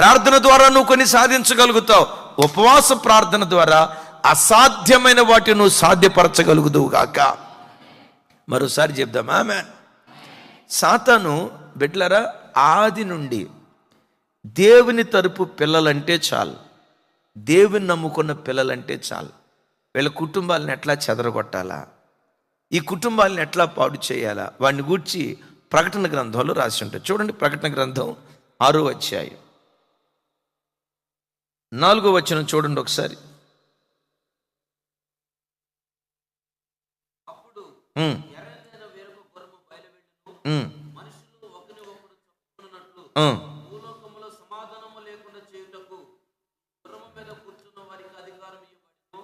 ప్రార్థన ద్వారా నువ్వు కొన్ని సాధించగలుగుతావు. ఉపవాస ప్రార్థన ద్వారా అసాధ్యమైన వాటిని నువ్వు సాధ్యపరచగలుగుదువు గాక. మరోసారి చెప్దాం ఆమె సాతాను బిడ్లరా ఆది నుండి దేవుని తరపు పిల్లలంటే చాలు. దేవుని నమ్ముకున్న పిల్లలంటే చాలు. వీళ్ళ కుటుంబాలను ఎట్లా చెదరగొట్టాలా? ఈ కుటుంబాలను ఎట్లా పాడు చేయాలా? వాడిని గూర్చి ప్రకటన గ్రంథంలో రాసి ఉంటాయి చూడండి ప్రకటన గ్రంథం ఆరో అధ్యాయం. నాలుగో వచనం చూడండి ఒకసారి.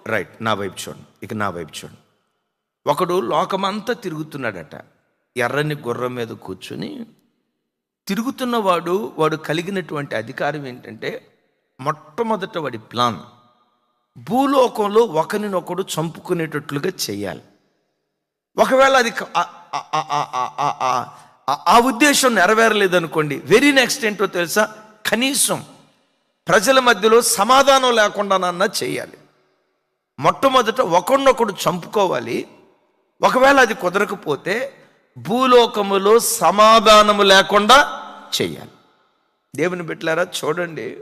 రైట్ నా వైపు చూడండి. ఇక నా వైపు చూడండి. ఒకడు లోకమంతా తిరుగుతున్నాడట. ఎర్రని గుర్రం మీద కూర్చుని తిరుగుతున్నవాడు వాడు కలిగినటువంటి అధికారం ఏంటంటే మొట్టమొదట వాడి ప్లాన్ భూలోకంలో ఒకరినొకడు చంపుకునేటట్లుగా చేయాలి. ఒకవేళ అది ఆ ఉద్దేశం నెరవేరలేదనుకోండి వెరీ నెక్స్ట్ ఏంటో తెలుసా? కనీసం ప్రజల మధ్యలో సమాధానం లేకుండానన్నా చేయాలి. మొట్టమొదట ఒకరినొకడు చంపుకోవాలి. ఒకవేళ అది కుదరకపోతే భూలోకములో సమాధానము లేకుండా చేయాలి. దేవుని బిట్లారా చూడండి.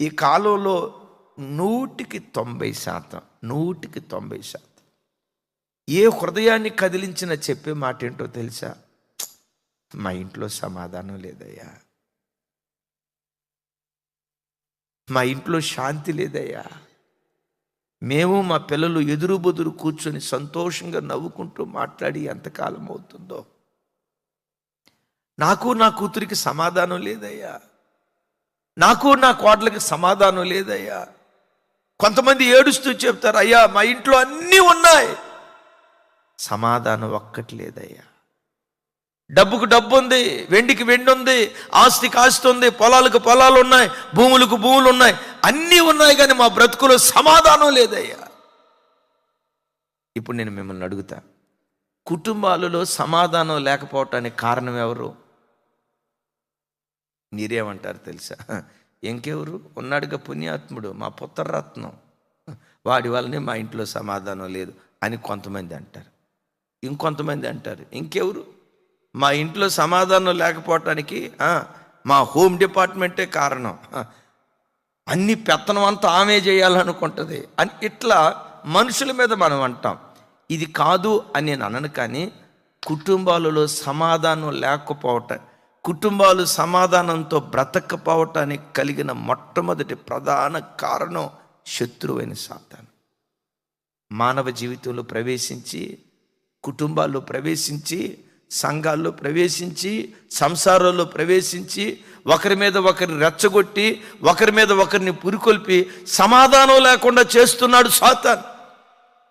ఈ కాలంలో నూటికి తొంభై శాతం నూటికి తొంభై శాతం. ఏ హృదయాన్ని కదిలించిన చెప్పే మాట ఏంటో తెలుసా? మా ఇంట్లో సమాధానం లేదయ్యా. మా ఇంట్లో శాంతి లేదయ్యా. మేము మా పిల్లలు ఎదురు బొదురు కూర్చొని సంతోషంగా నవ్వుకుంటూ మాట్లాడి ఎంతకాలం అవుతుందో. నాకు నా కూతురికి సమాధానం లేదయ్యా. నాకు నా కోడలకి సమాధానం లేదయ్యా. కొంతమంది ఏడుస్తూ చెప్తారు అయ్యా మా ఇంట్లో అన్నీ ఉన్నాయి. సమాధానం ఒక్కటి లేదయ్యా. డబ్బుకు డబ్బు ఉంది వెండికి వెండి ఉంది ఆస్తికి ఆస్తి ఉంది పొలాలకు పొలాలు ఉన్నాయి భూములకు భూములు ఉన్నాయి అన్నీ ఉన్నాయి కానీ మా బ్రతుకులో సమాధానం లేదయ్యా. ఇప్పుడు నేను మిమ్మల్ని అడుగుతా కుటుంబాలలో సమాధానం లేకపోవటానికి కారణం ఎవరు? మీరేమంటారు తెలుసా? ఇంకెవరు? ఉన్నాడుగా పుణ్యాత్ముడు మా పుత్రరత్నం. వాడి వల్లనే మా ఇంట్లో సమాధానం లేదు అని కొంతమంది అంటారు. ఇంకొంతమంది అంటారు ఇంకెవరు? మా ఇంట్లో సమాధానం లేకపోవటానికి మా హోమ్ డిపార్ట్మెంటే కారణం. అన్ని పెత్తనం అంతా ఆమె చేయాలనుకుంటుంది అని ఇట్లా మనుషుల మీద మనం అంటాం. ఇది కాదు అని నేను అనను కానీ కుటుంబాలలో సమాధానం లేకపోవటం కుటుంబాలు సమాధానంతో బ్రతకపోవటానికి కలిగిన మొట్టమొదటి ప్రధాన కారణం శత్రువైన సాతాను. మానవ జీవితంలో ప్రవేశించి కుటుంబాల్లో ప్రవేశించి సంఘాల్లో ప్రవేశించి సంసారాల్లో ప్రవేశించి ఒకరి మీద ఒకరిని రెచ్చగొట్టి ఒకరి మీద ఒకరిని పురికొల్పి సమాధానం లేకుండా చేస్తున్నాడు సాతాన్.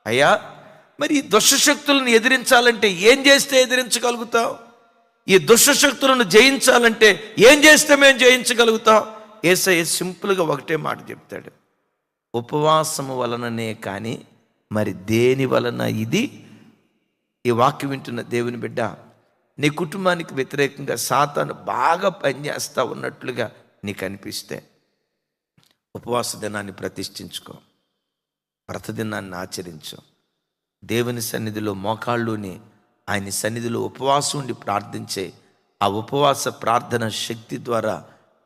అయ్యా మరి దుష్టశక్తులను ఎదిరించాలంటే ఏం చేస్తే ఎదిరించగలుగుతావు? ఈ దుష్టశక్తులను జయించాలంటే ఏం చేస్తే మేము జయించగలుగుతాం? ఏసయ్య సింపుల్గా ఒకటే మాట చెప్తాడు. ఉపవాసము వలననే కానీ మరి దేని వలన ఇది? ఈ వాక్యం వింటున్న దేవుని బిడ్డ నీ కుటుంబానికి వ్యతిరేకంగా సాతాను బాగా పనిచేస్తూ ఉన్నట్లుగా నీకు అనిపిస్తే ఉపవాస దినాన్ని ప్రతిష్ఠించుకో. వ్రతదినాన్ని ఆచరించు. దేవుని సన్నిధిలో మోకాళ్ళుని ఆయన సన్నిధిలో ఉపవాసం ఉండి ప్రార్థించే ఆ ఉపవాస ప్రార్థన శక్తి ద్వారా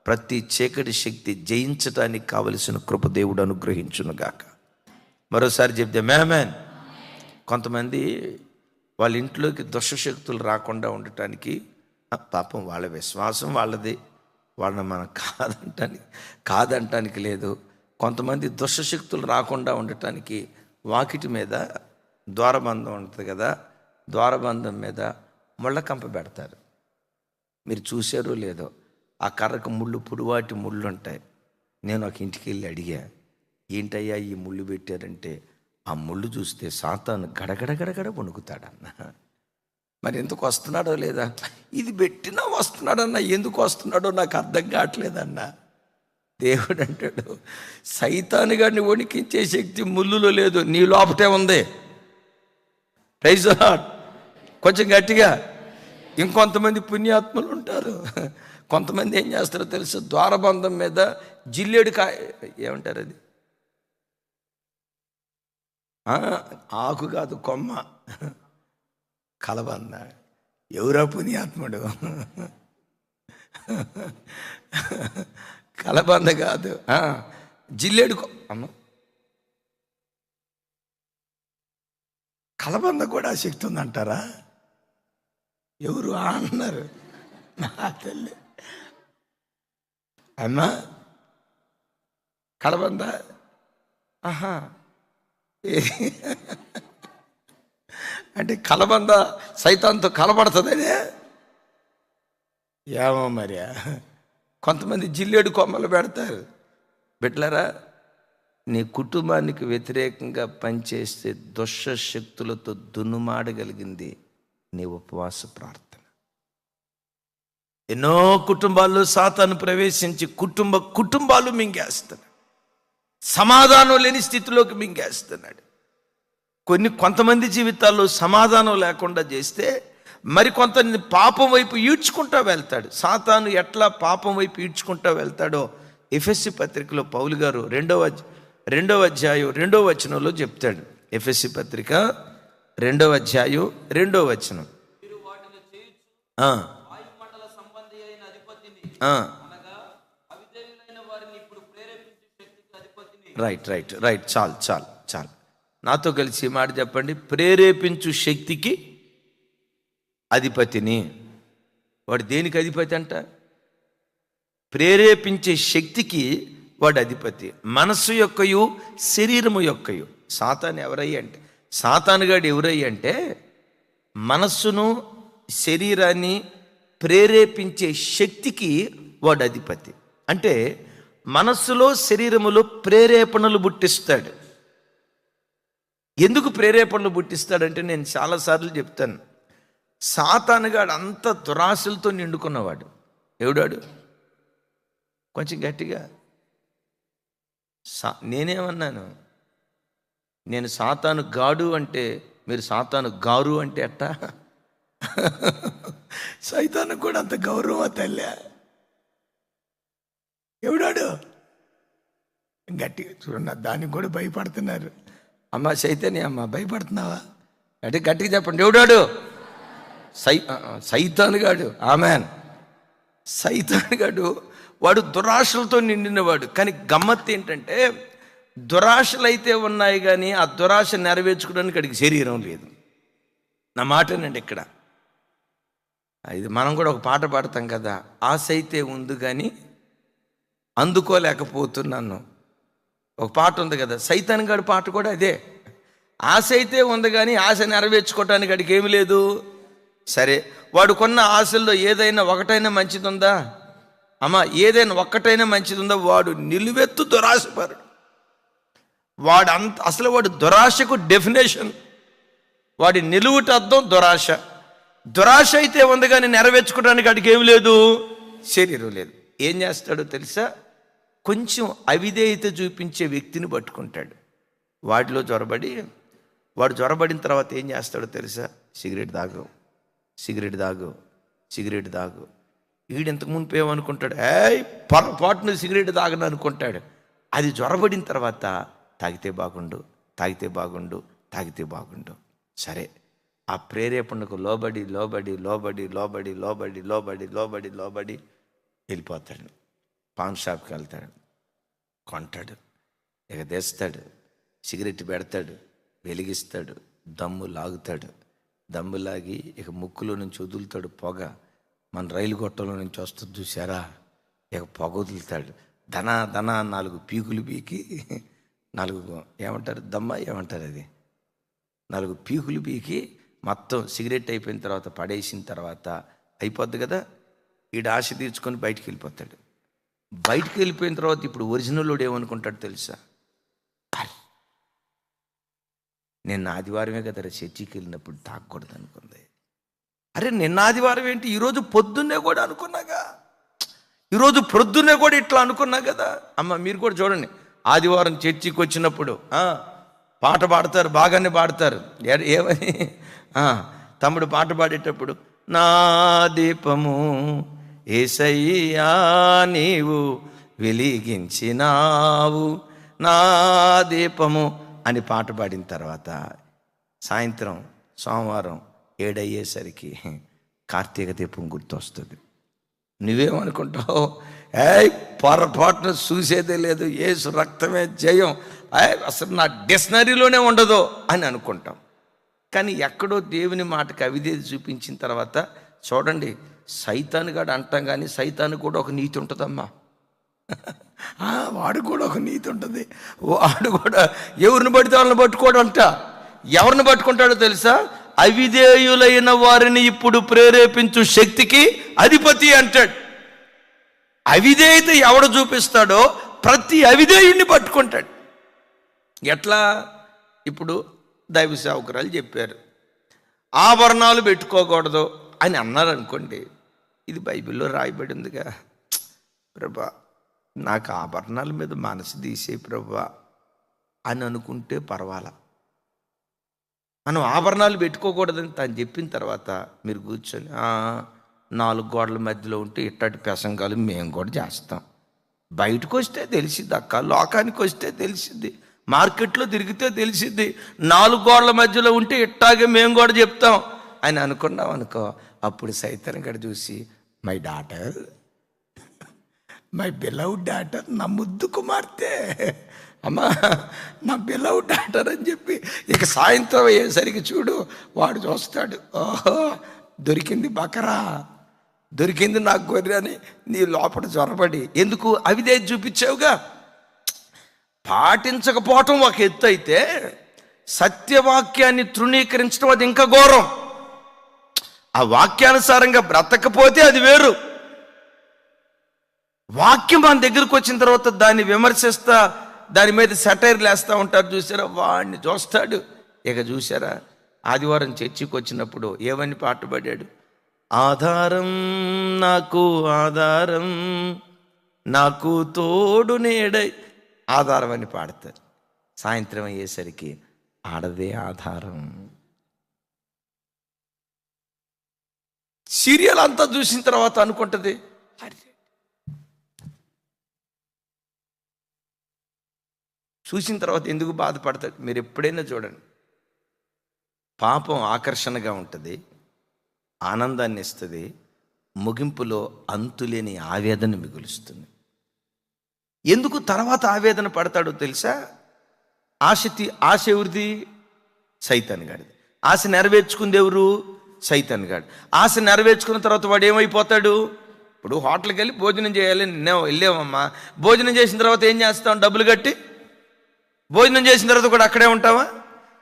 ప్రతి చీకటి శక్తి జయించటానికి కావలసిన కృప దేవుడు అనుగ్రహించునుగాక. మరోసారి చెప్తే మ్యామెన్ కొంతమంది వాళ్ళ ఇంట్లోకి దుష్టశక్తులు రాకుండా ఉండటానికి పాపం వాళ్ళ విశ్వాసం వాళ్ళది. వాళ్ళని మనం కాదంటానికి కాదంటానికి లేదు. కొంతమంది దుష్టశక్తులు రాకుండా ఉండటానికి వాకిటి మీద ద్వారబంధం ఉంటుంది కదా. ద్వారబంధం మీద ముళ్ళ కంప పెడతారు. మీరు చూసారో లేదో ఆ కర్రకు ముళ్ళు పురువాటి ముళ్ళు ఉంటాయి నేను ఒక ఇంటికి వెళ్ళి అడిగా ఏంటయ్యా ఈ ముళ్ళు పెట్టారంటే? ఆ ముళ్ళు చూస్తే సాతాను గడగడగడగడ గడగడ వణుకుతాడన్న. మరి ఎందుకు వస్తున్నాడో లేదా? ఇది పెట్టినా వస్తున్నాడన్న ఎందుకు వస్తున్నాడో నాకు అర్థం కావట్లేదన్నా. దేవుడు అంటాడు సైతాను గారిని వణికించే శక్తి ముళ్ళులో లేదు నీ లోపటే ఉంది. ప్రైజ్ నాట్ కొంచెం గట్టిగా. ఇంకొంతమంది పుణ్యాత్ములు ఉంటారు. కొంతమంది ఏం చేస్తారో తెలుసు? ద్వారబంధం మీద జిల్లేడు కా ఏమంటారు అది? ఆకు కాదు కొమ్మ. కలబంద. ఎవరా పుణ్యాత్ముడు. కలబంద కాదు. జిల్లేడు కొ- అమ్మ. కలబంద కూడా శక్తి ఉందంటారా? ఎవరు అన్నారు? నా తల్లి. అమ్మా కలబంద? ఆహా. అంటే కలబంద సైతాంతో కలబడుతుందనే? ఏమో మరి. కొంతమంది జిల్లేడు కొమ్మలు పెడతారు. బిడ్లరా నీ కుటుంబానికి వ్యతిరేకంగా పనిచేస్తే దుష్ట శక్తులతో దున్నుమాడగలిగింది నీ ఉపవాస ప్రార్థన. ఎన్నో కుటుంబాల్లో సాతాను ప్రవేశించి కుటుంబ కుటుంబాలు మింగేస్తున్నాడు సమాధానం లేని స్థితిలోకి మింగేస్తున్నాడు కొన్ని కొంతమంది జీవితాల్లో సమాధానం లేకుండా చేస్తే మరి కొంత పాపం వైపు ఈడ్చుకుంటా వెళ్తాడు. సాతాను ఎట్లా పాపం వైపు ఈడ్చుకుంటా వెళ్తాడో ఎఫ్ఎస్సి పత్రికలో పౌలు గారు రెండవ రెండవ అధ్యాయం రెండవ వచనంలో చెప్తాడు. ఎఫ్ఎస్సి పత్రిక రెండవ అధ్యాయం రెండవ వచనం. రైట్ రైట్ రైట్ చాలు చాలు చాలు. నాతో కలిసి మాట చెప్పండి. ప్రేరేపించు శక్తికి అధిపతిని. వాడు దేనికి అధిపతి అంట? ప్రేరేపించే శక్తికి వాడు అధిపతి. మనస్సు యొక్కయు శరీరము యొక్కయు. సాతాన్ ఎవరయ్యి అంటే? సాతానుగాడు ఎవరయ్యంటే మనస్సును శరీరాన్ని ప్రేరేపించే శక్తికి వాడు అధిపతి. అంటే మనస్సులో శరీరములో ప్రేరేపణలు పుట్టిస్తాడు. ఎందుకు ప్రేరేపణలు పుట్టిస్తాడంటే నేను చాలాసార్లు చెప్తాను. సాతానుగాడు అంత దురాశలతో నిండుకున్నవాడు. ఎవడాడు? కొంచెం గట్టిగా. సా నేనేమన్నాను? నేను సాతాను గాడు అంటే మీరు సాతాను గారు అంటే ఎట్టా? సైతాను కూడా అంత గౌరవం తల్లి? ఎవడాడు? గట్టిగా చూడండి దానికి కూడా భయపడుతున్నారు. అమ్మ చైతన్య అమ్మ భయపడుతున్నావా? అంటే గట్టిగా చెప్పండి ఎవడాడు? సై సైతానుగాడు ఆమెన్. సైతానుగాడు వాడు దురాశలతో నిండినవాడు కానీ గమ్మత్తు ఏంటంటే దురాశలు అయితే ఉన్నాయి కానీ ఆ దురాశ నెరవేర్చుకోవడానికి అడిగి శరీరం లేదు. నా మాటనండి ఇక్కడ. ఇది మనం కూడా ఒక పాట పాడతాం కదా ఆశ అయితే ఉంది కానీ అందుకోలేకపోతున్నాను. ఒక పాట ఉంది కదా సైతాన్ గడి పాట కూడా అదే. ఆశ అయితే ఉంది కానీ ఆశ నెరవేర్చుకోవటానికి అడిగి ఏమి లేదు. సరే వాడు కొన్న ఆశల్లో ఏదైనా ఒకటైనా మంచిదుందా? అమ్మ ఏదైనా ఒక్కటైనా మంచిదుందా? వాడు నిలువెత్తు దురాశపరుడు. వాడు అంత అసలు వాడు దురాశకు డెఫినేషన్ వాడి నిలువుట అర్థం దురాశ. దురాశ అయితే ఉంది కానీ నెరవేర్చుకోవడానికి అడిగి ఏమి లేదు? శరీరం లేదు. ఏం చేస్తాడో తెలుసా? కొంచెం అవిధేయత చూపించే వ్యక్తిని పట్టుకుంటాడు. వాటిలో జ్వరబడి వాడు జ్వరబడిన తర్వాత ఏం చేస్తాడో తెలుసా? సిగరెట్ తాగు సిగరెట్ తాగు సిగరెట్ తాగు. వీడు ఇంతకు మునిపి ఏమనుకుంటాడు? ఏ పొరపాటును సిగరెట్ తాగను అనుకుంటాడు. అది జ్వరబడిన తర్వాత తాగితే బాగుండు తాగితే బాగుండు తాగితే బాగుండు. సరే ఆ ప్రేరేపణకు లోబడి లోబడి లోబడి లోబడి లోబడి లోబడి లోబడి లోబడి వెళ్ళిపోతాడు. పాన్ షాప్కి వెళ్తాడు. కొంటాడు. ఇక సిగరెట్ పెడతాడు. వెలిగిస్తాడు. దమ్ము లాగుతాడు. దమ్ము లాగి ఇక ముక్కులో నుంచి వదులుతాడు పొగ. మన రైలు గొట్టంలో నుంచి వస్తుంది చూసారా ఇక పొగ వదులుతాడు. ధనా ధనా నాలుగు పీకులు పీకి నాలుగు ఏమంటారు? దమ్మ ఏమంటారు అది? నాలుగు పీకులు పీకి మొత్తం సిగరెట్ అయిపోయిన తర్వాత పడేసిన తర్వాత అయిపోద్ది కదా? ఈడు ఆశ తీర్చుకొని బయటికి వెళ్ళిపోతాడు. బయటికి వెళ్ళిపోయిన తర్వాత ఇప్పుడు ఒరిజినల్ వాడు ఏమనుకుంటాడు తెలుసా? నిన్న ఆదివారమే కదా చర్చికి వెళ్ళినప్పుడు తాగకూడదు అనుకుంది. అరే నిన్న ఆదివారం ఏంటి? ఈరోజు పొద్దున్నే కూడా అనుకున్నాగా? ఈరోజు పొద్దున్నే కూడా ఇట్లా అనుకున్నా కదా? అమ్మ మీరు కూడా చూడండి. ఆదివారం చర్చికి వచ్చినప్పుడు పాట పాడతారు బాగానే పాడతారు. ఏమని? తమ్ముడు పాట పాడేటప్పుడు నా దీపము ఏసయ్యా నీవు వెలిగించినావు. నా దీపము అని పాట పాడిన తర్వాత సాయంత్రం సోమవారం ఏడయ్యేసరికి కార్తీక దీపం గుర్తొస్తుంది. నువ్వేమనుకుంటావు? ఏయ్ పొరపాటున చూసేదే లేదు. ఏసు రక్తమే జయం. అసలు నా డిక్షనరీలోనే ఉండదు అని అనుకుంటాం. కానీ ఎక్కడో దేవుని మాటకి అవిధేది చూపించిన తర్వాత చూడండి సైతాను గాడు అంటాం కానీ సైతాను కూడా ఒక నీతి ఉంటుందమ్మా. వాడు కూడా ఒక నీతి ఉంటుంది. వాడు కూడా ఎవరిని పడితే వాళ్ళని పట్టుకోడంట. ఎవరిని పట్టుకుంటాడో తెలుసా? అవిధేయులైన వారిని ఇప్పుడు ప్రేరేపించు శక్తికి అధిపతి అంటాడు. అవిధేయత ఎవడు చూపిస్తాడో ప్రతి అవిధేయుణ్ణి పట్టుకుంటాడు. ఎట్లా? ఇప్పుడు దైవ సేవకురాలు చెప్పారు ఆభరణాలు పెట్టుకోకూడదు అని అన్నారు అనుకోండి ఇది బైబిల్లో రాయబడిందిగా ప్రభా నాకు ఆభరణాల మీద మనసు తీసే ప్రభా అని అనుకుంటే పర్వాలా? మనం ఆభరణాలు పెట్టుకోకూడదని తను చెప్పిన తర్వాత మీరు కూర్చొని నాలుగు గోడల మధ్యలో ఉంటే ఇట్టటి పెసంగాలు మేము కూడా చేస్తాం. బయటకు వస్తే తెలిసిద్ది అక్క లోకానికి వస్తే తెలిసిద్ది మార్కెట్లో తిరిగితే తెలిసిద్ది నాలుగు గోడల మధ్యలో ఉంటే ఇట్టాగే మేము కూడా చెప్తాం అని అనుకున్నాం అనుకో అప్పుడు సైతం గడ చూసి my daughter my beloved daughter నా ముద్దు కుమార్తె అమ్మా నా బిలవ్ డాటర్ అని చెప్పి ఇక సాయంత్రం అయ్యేసరికి చూడు వాడు చూస్తాడు ఓహో దొరికింది బకరా. దొరికింది నాకు గొర్రె అని నీ లోపల జ్వరపడి. ఎందుకు? అవిదే చూపించావుగా. పాటించకపోవటం ఒక ఎత్తు అయితే సత్యవాక్యాన్ని తృణీకరించడం అది ఇంకా ఘోరం. ఆ వాక్యానుసారంగా బ్రతకపోతే అది వేరు. వాక్యం మన దగ్గరకు వచ్చిన తర్వాత దాన్ని విమర్శిస్తా దాని మీద సెటైర్లు వేస్తూ ఉంటారు చూసారా? వాడిని చూస్తాడు. ఇక చూసారా? ఆదివారం చర్చికి వచ్చినప్పుడు ఏమని పాట పాడాడు? ఆధారం నాకు ఆధారం నాకు తోడు నేడై ఆధారం అని పాడతారు సాయంత్రం అయ్యేసరికి ఆడదే ఆధారం. సీరియల్ అంతా చూసిన తర్వాత అనుకుంటుంది చూసిన తర్వాత ఎందుకు బాధపడతాడు మీరు ఎప్పుడైనా చూడండి. పాపం ఆకర్షణగా ఉంటుంది. ఆనందాన్ని ఇస్తుంది ముగింపులో అంతులేని ఆవేదన మిగులుస్తుంది. ఎందుకు తర్వాత ఆవేదన పడతాడో తెలుసా? ఆశతి ఆశ ఎవరిది? సైతాన్ గాడిది. ఆశ నెరవేర్చుకుంది ఎవరు? సైతాన్ గాడు. ఆశ నెరవేర్చుకున్న తర్వాత వాడు ఏమైపోతాడు? ఇప్పుడు హోటల్కి వెళ్ళి భోజనం చేయాలి నిన్నే వెళ్ళామమ్మా భోజనం చేసిన తర్వాత ఏం చేస్తాం డబ్బులు కట్టి? భోజనం చేసిన తర్వాత కూడా అక్కడే ఉంటావా?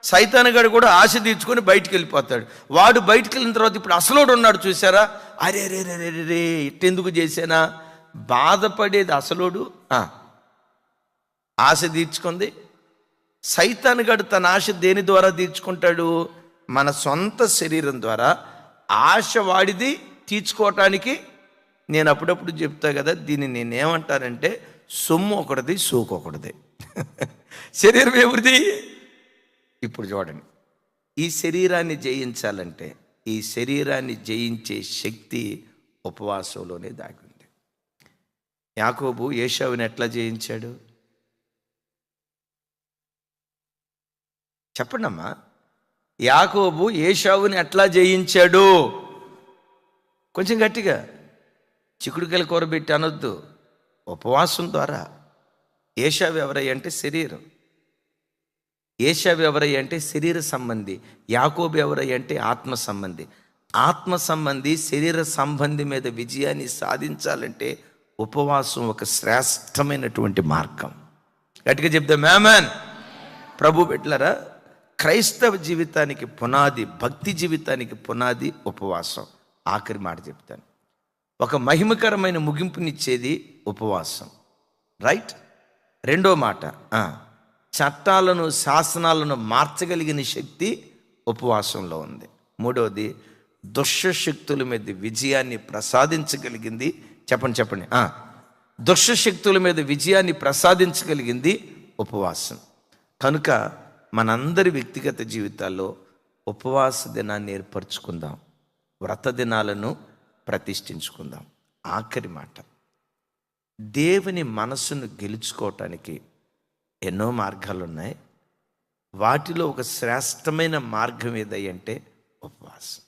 సైతానగాడు కూడా ఆశ తీర్చుకొని బయటికి వెళ్ళిపోతాడు. వాడు బయటికి వెళ్ళిన తర్వాత ఇప్పుడు అసలోడు ఉన్నాడు చూసారా అరే రే రే రే రే ఇట్టెందుకు చేశానా? బాధపడేది అసలోడు. ఆశ తీర్చుకుంది. సైతానగాడు తన ఆశ దేని ద్వారా తీర్చుకుంటాడు? మన సొంత శరీరం ద్వారా. ఆశ వాడిది తీర్చుకోవటానికి నేను అప్పుడప్పుడు చెప్తా కదా దీన్ని నేనేమంటానంటే సొమ్ము ఒకటిది సోకు ఒకటిది. శరీరం ఎవరిది ఇప్పుడు చూడండి. ఈ శరీరాన్ని జయించాలంటే ఈ శరీరాన్ని జయించే శక్తి ఉపవాసంలోనే దాగింది. యాకోబు ఏషావుని ఎట్లా జయించాడు? చెప్పండమ్మా. యాకోబు ఏషావుని ఎట్లా జయించాడు? కొంచెం గట్టిగా. చిక్కుడుకాయలు కూర పెట్టి అనొద్దు. ఉపవాసం ద్వారా. ఏషావు ఎవరై అంటే శరీరం. ఏషావు ఎవరయ్య అంటే శరీర సంబంధి యాకోబు ఎవరయ్య అంటే ఆత్మ సంబంధి. ఆత్మ సంబంధి శరీర సంబంధి మీద విజయాన్ని సాధించాలంటే ఉపవాసం ఒక శ్రేష్టమైనటువంటి మార్గం. గట్టిగా చెప్తే మేమన్ ప్రభు పెట్టలరా క్రైస్తవ జీవితానికి పునాది భక్తి జీవితానికి పునాది ఉపవాసం. ఆఖరి మాట చెప్తాను. ఒక మహిమకరమైన ముగింపునిచ్చేది ఉపవాసం. రైట్? రెండో మాట. చట్టాలను శాసనాలను మార్చగలిగిన శక్తి ఉపవాసంలో ఉంది. మూడవది దుష్టశక్తుల మీద విజయాన్ని ప్రసాదించగలిగింది. చెప్పండి చెప్పండి. దుష్టశక్తుల శక్తుల మీద విజయాన్ని ప్రసాదించగలిగింది ఉపవాసం. కనుక మనందరి వ్యక్తిగత జీవితాల్లో ఉపవాస దినాన్ని ఏర్పరచుకుందాం. వ్రత దినాలను ప్రతిష్ఠించుకుందాం. ఆఖరి మాట దేవుని మనసును గెలుచుకోవటానికి ఎన్నో మార్గాలు ఉన్నాయి వాటిలో ఒక శ్రేష్టమైన మార్గం ఏదంటే ఉపవాసం.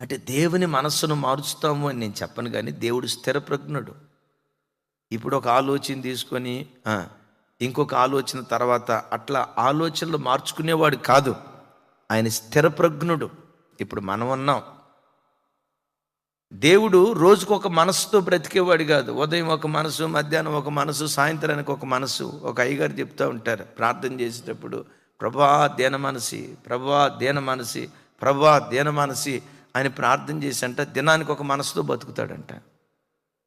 అంటే దేవుని మనస్సును మారుస్తాము అని నేను చెప్పను కానీ దేవుడు స్థిరప్రజ్ఞుడు. ఇప్పుడు ఒక ఆలోచన తీసుకొని ఇంకొక ఆలోచన తర్వాత అట్లా ఆలోచనలు మార్చుకునేవాడు కాదు. ఆయన స్థిరప్రజ్ఞుడు. ఇప్పుడు మనం ఉన్నాం. దేవుడు రోజుకు ఒక మనసుతో బ్రతికేవాడు కాదు. ఉదయం ఒక మనసు మధ్యాహ్నం ఒక మనసు సాయంత్రానికి ఒక మనసు. ఒక అయ్యగారు చెప్తూ ఉంటారు ప్రార్థన చేసేటప్పుడు ప్రభా దేన మనసి ప్రభా దేన మనసి ప్రభా దేన మనసి అని ప్రార్థన చేసి అంట దినానికి ఒక మనసుతో బతుకుతాడంట.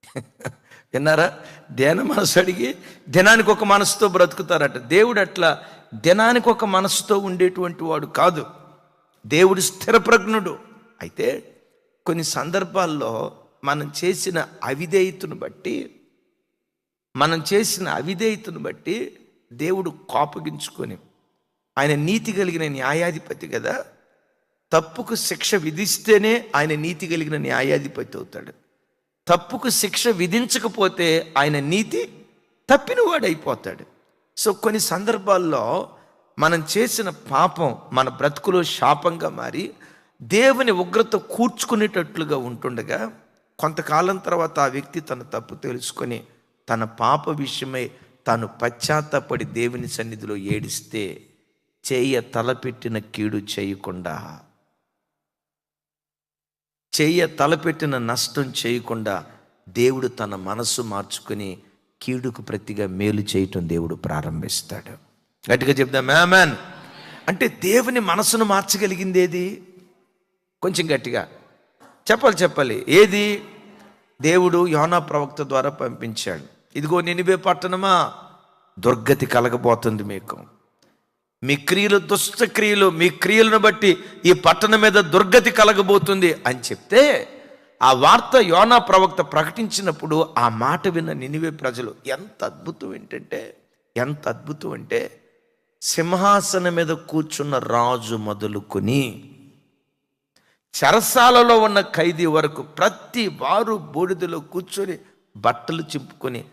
విన్నారా? దేన మనసు అడిగి దినానికి ఒక మనసుతో బ్రతుకుతారట. దేవుడు అట్లా దినానికి ఒక మనసుతో ఉండేటువంటి వాడు కాదు. దేవుడు స్థిరప్రజ్ఞుడు. అయితే కొన్ని సందర్భాల్లో మనం చేసిన అవిధేయతను బట్టి మనం చేసిన అవిధేయతను బట్టి దేవుడు కోపగించుకొని ఆయన నీతి కలిగిన న్యాయాధిపతి కదా తప్పుకు శిక్ష విధిస్తేనే ఆయన నీతి కలిగిన న్యాయాధిపతి అవుతాడు. తప్పుకు శిక్ష విధించకపోతే ఆయన నీతి తప్పినవాడు అయిపోతాడు సో కొన్ని సందర్భాల్లో మనం చేసిన పాపం మన బ్రతుకులో శాపంగా మారి దేవుని ఉగ్రత కూర్చుకునేటట్లుగా ఉంటుండగా కొంతకాలం తర్వాత ఆ వ్యక్తి తన తప్పు తెలుసుకొని తన పాప విషయమై తాను పశ్చాత్తపడి దేవుని సన్నిధిలో ఏడిస్తే చేయ తలపెట్టిన కీడు చేయకుండా చేయ తలపెట్టిన నష్టం చేయకుండా దేవుడు తన మనస్సు మార్చుకుని కీడుకు ప్రతిగా మేలు చేయటం దేవుడు ప్రారంభిస్తాడు. గట్టిగా చెప్దాం మ్యాన్ అంటే దేవుని మనసును మార్చగలిగింది ఏది? కొంచెం గట్టిగా. చెప్పాలి చెప్పాలి. ఏది? దేవుడు యోనా ప్రవక్త ద్వారా పంపించాడు. ఇదిగో నినివే పట్టణమా? దుర్గతి కలగబోతుంది మీకు. మీ క్రియలు దుష్టక్రియలు మీ క్రియలను బట్టి ఈ పట్టణం మీద దుర్గతి కలగబోతుంది అని చెప్తే ఆ వార్త యోనా ప్రవక్త ప్రకటించినప్పుడు ఆ మాట విన్న నినివే ప్రజలు ఎంత అద్భుతం ఏంటంటే ఎంత అద్భుతం అంటే సింహాసనం మీద కూర్చున్న రాజు మొదలుకొని చెరసాలలో ఉన్న ఖైదీ వరకు ప్రతి వారు బూడిదలో కూర్చొని బట్టలు చింపుకొని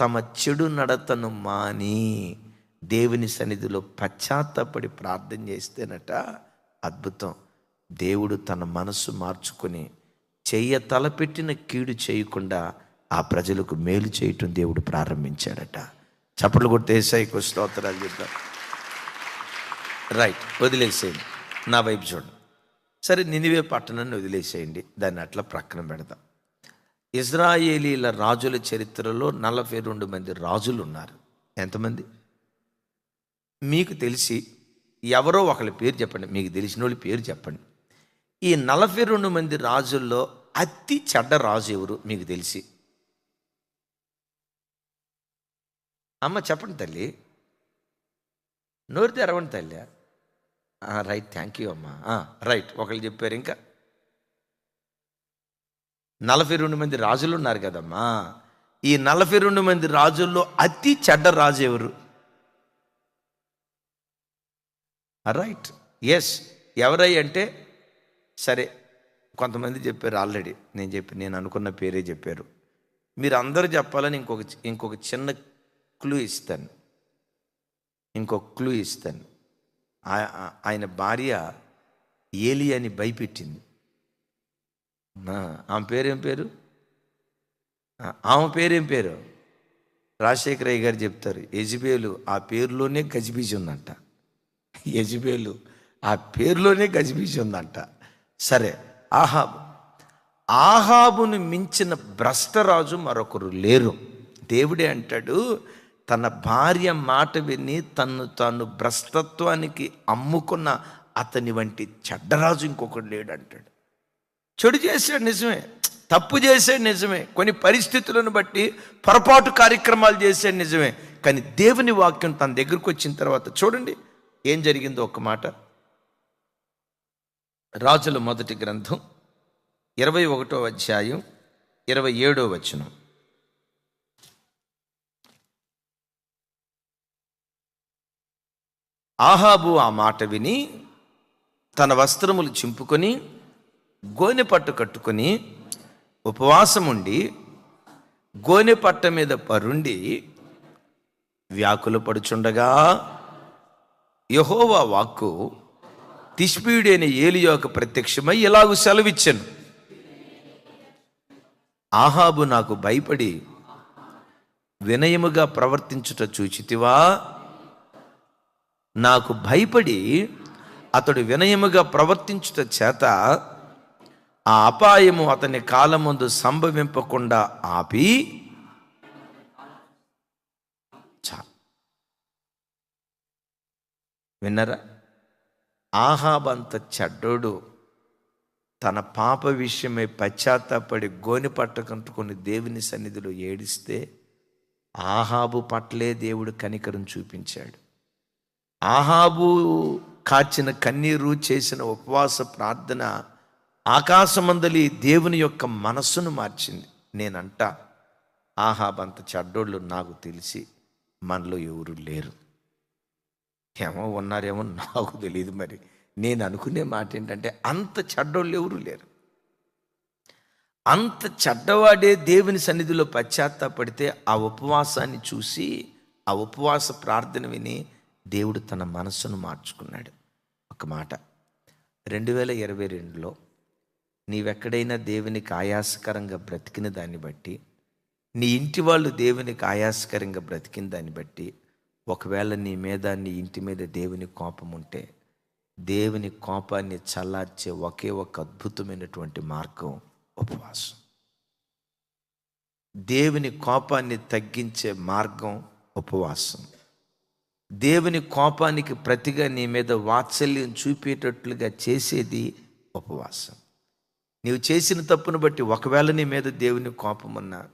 తమ చెడు నడతను మాని దేవుని సన్నిధిలో పశ్చాత్తపడి ప్రార్థన చేస్తేనట అద్భుతం. దేవుడు తన మనస్సు మార్చుకొని చెయ్య తలపెట్టిన కీడు చేయకుండా ఆ ప్రజలకు మేలు చేయటం దేవుడు ప్రారంభించాడట. చప్పట్లు కొట్టి ఏసైకు స్తోత్రాలు చెప్తాం రైట్ వదిలేసేయండి. నా వైపు చూడండి. సరే నినివే పట్టణాన్ని వదిలేసేయండి. దాన్ని అట్లా ప్రక్కన పెడదాం ఇజ్రాయేలీల రాజుల చరిత్రలో నలభై రెండు మంది రాజులు ఉన్నారు ఎంతమంది? మీకు తెలిసి ఎవరో ఒకళ్ళ పేరు చెప్పండి. మీకు తెలిసిన వాళ్ళ పేరు చెప్పండి. ఈ నలభై రెండు మంది రాజుల్లో అతి చెడ్డ రాజు ఎవరు? మీకు తెలిసి? అమ్మ చెప్పండి తల్లి. నోరు తెరవండి తల్లి. రైట్ థ్యాంక్ యూ అమ్మా. రైట్ ఒకళ్ళు చెప్పారు ఇంకా. నలభై రెండు మంది రాజులు ఉన్నారు కదమ్మా. ఈ నలభై రెండు మంది రాజుల్లో అతి చెడ్డ రాజు ఎవరు? రైట్ ఎస్ ఎవరై అంటే సరే కొంతమంది చెప్పారు ఆల్రెడీ నేను చెప్పి నేను అనుకున్న పేరే చెప్పారు. మీరు అందరూ చెప్పాలని ఇంకొక ఇంకొక చిన్న క్లూ ఇస్తాను. ఇంకొక క్లూ ఇస్తాను. ఆయన భార్య ఏలి అని భయపెట్టింది. ఆమె పేరేం పేరు? ఆమె పేరేం పేరు? రాజశేఖర అయ్య గారు చెప్తారు యజ్బేలు ఆ పేరులోనే గజిబీజి ఉందంట. యజ్బేలు ఆ పేరులోనే గజిబీజి ఉందంట. సరే ఆహాబు ఆహాబును మించిన భ్రష్టరాజు మరొకరు లేరు. దేవుడే అంటాడు తన భార్య మాట విని తను తాను భ్రష్టత్వానికి అమ్ముకున్న అతని వంటి చెడ్డరాజు ఇంకొకడు లేడు అంటాడు చెడు చేశాడు నిజమే తప్పు చేశాడు నిజమే కొన్ని పరిస్థితులను బట్టి పొరపాటు కార్యక్రమాలు చేశాడు నిజమే కానీ దేవుని వాక్యం తన దగ్గరకు వచ్చిన తర్వాత చూడండి ఏం జరిగిందో ఒక మాట. రాజుల మొదటి గ్రంథం ఇరవై ఒకటో అధ్యాయం ఇరవై ఏడో వచనం. ఆహాబు ఆ మాట విని తన వస్త్రములు చింపుకొని గోనె పట్టు కట్టుకొని ఉపవాసం ఉండి గోనె పట్ట మీద పరుండి వ్యాకుల పడుచుండగా యహోవా వాక్కు తిష్పీయుడైన ఏలియోక ప్రత్యక్షమై ఇలాగూ సెలవిచ్చాను. ఆహాబు నాకు భయపడి వినయముగా ప్రవర్తించుట చూచితివా? నాకు భయపడి అతడు వినయముగా ప్రవర్తించుట చేత ఆ అపాయము అతని కాలముందు సంభవింపకుండా ఆపి చా. విన్నరా? ఆహాబంత చెడ్డోడు. తన పాప విషయమై పశ్చాత్తాపడి గోని పట్టకంటుకొని దేవుని సన్నిధిలో ఏడిస్తే ఆహాబు పట్లే దేవుడు కనికరం చూపించాడు. ఆహాబు కాచిన కన్నీరు చేసిన ఉపవాస ప్రార్థన ఆకాశమందలి దేవుని యొక్క మనస్సును మార్చింది. నేనంట అంత చెడ్డోళ్ళు నాకు తెలిసి మనలో ఎవరు లేరు. ఏమో ఉన్నారేమో నాకు తెలియదు మరి. నేను అనుకునే మాట ఏంటంటే అంత చెడ్డోళ్ళు ఎవరు లేరు. అంత చెడ్డవాడే దేవుని సన్నిధిలో పశ్చాత్తాపడితే ఆ ఉపవాసాన్ని చూసి ఆ ఉపవాస ప్రార్థన విని దేవుడు తన మనస్సును మార్చుకున్నాడు. ఒక మాట. రెండు వేల ఇరవై రెండులో నీవెక్కడైనా దేవునికి ఆయాసకరంగా బ్రతికిన దాన్ని బట్టి నీ ఇంటి వాళ్ళు దేవునికి ఆయాసకరంగా బ్రతికిన దాన్ని బట్టి ఒకవేళ నీ మీద నీ ఇంటి మీద దేవుని కోపం ఉంటే దేవుని కోపాన్ని చల్లార్చే ఒకే ఒక అద్భుతమైనటువంటి మార్గం ఉపవాసం. దేవుని కోపాన్ని తగ్గించే మార్గం ఉపవాసం. దేవుని కోపానికి ప్రతిగా నీ మీద వాత్సల్యం చూపేటట్లుగా చేసేది ఉపవాసం. నీవు చేసిన తప్పును బట్టి ఒకవేళ నీ మీద దేవుని కోపం ఉన్నా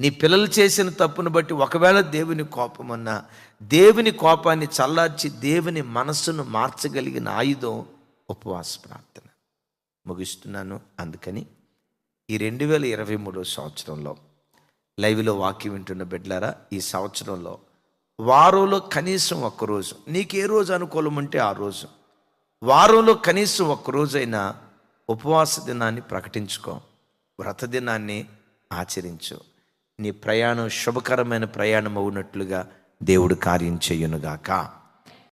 నీ పిల్లలు చేసిన తప్పును బట్టి ఒకవేళ దేవుని కోపం ఉన్నా దేవుని కోపాన్ని చల్లార్చి దేవుని మనస్సును మార్చగలిగిన ఆయుధం ఉపవాస ప్రార్థన. ముగిస్తున్నాను. అందుకని ఈ రెండు వేల ఇరవై మూడో సంవత్సరంలో లైవ్లో వాక్యం వింటున్న బిడ్డలారా ఈ సంవత్సరంలో వారంలో కనీసం ఒక్కరోజు నీకు ఏ రోజు అనుకూలం ఉంటే ఆ రోజు. వారంలో కనీసం ఒక్కరోజైనా ఉపవాస దినాన్ని ప్రకటించుకో. వ్రత దినాన్ని ఆచరించు. నీ ప్రయాణం శుభకరమైన ప్రయాణం అవునట్లుగా దేవుడు కార్యం చేయునుగాక.